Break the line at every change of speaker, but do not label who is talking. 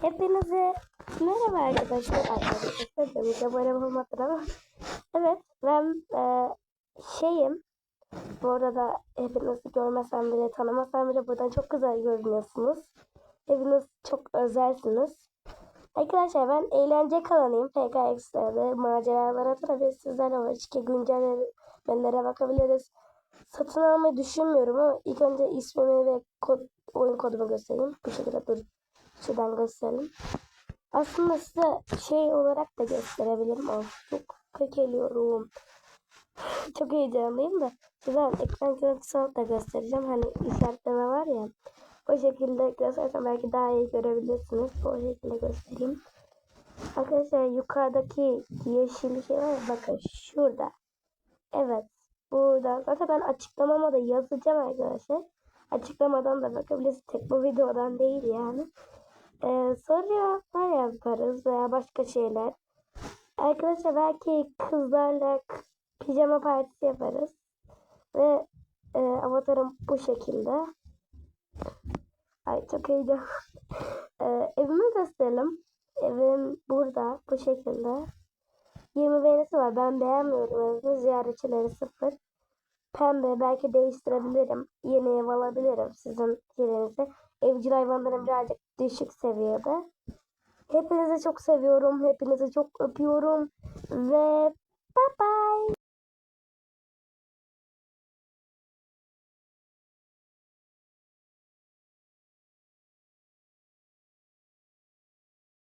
Hepinize merhaba arkadaşlar. Arkadaşlar da abone olmadan ama. Evet ben e, şeyim. Bu arada hepinizi görmesem bile tanımasam bile buradan çok güzel görünüyorsunuz. Hepiniz çok özelsiniz. Arkadaşlar ben eğlence kalanıyım. PKX'lerde maceralara tabii sizlerle var. İşte güncellemelere bakabiliriz. Satın almayı düşünmüyorum ama ilk önce ismimi ve kod, oyun kodumu göstereyim. Bu şekilde dur. Şuradan gösterelim. Aslında size şey olarak da gösterebilirim ama çok kökeliyorum. çok heyecanlıyım da size ekran görüntüsü da göstereceğim. Hani işaretleme var ya. O şekilde göstersem belki daha iyi görebilirsiniz. O şekilde göstereyim. Arkadaşlar yukarıdaki yeşil şey var ya bakın şurada. Evet. Burada. Zaten ben açıklamama da yazacağım arkadaşlar. Açıklamadan da bakabilirsiniz. Tek bu videodan değil yani. Ee, soru cevaplar yaparız veya başka şeyler. Arkadaşlar belki kızlarla pijama partisi yaparız. Ve e, avatarım bu şekilde. Ay çok heyecan. e, evimi gösterelim. Evim burada bu şekilde. 20 beğenisi var. Ben beğenmiyorum evimi. Ziyaretçileri sıfır. Pembe belki değiştirebilirim. Yeni ev alabilirim sizin yerinize. Evcil hayvanlarım birazcık düşük seviyede. Hepinizi çok seviyorum. Hepinizi çok öpüyorum. Ve bye bye.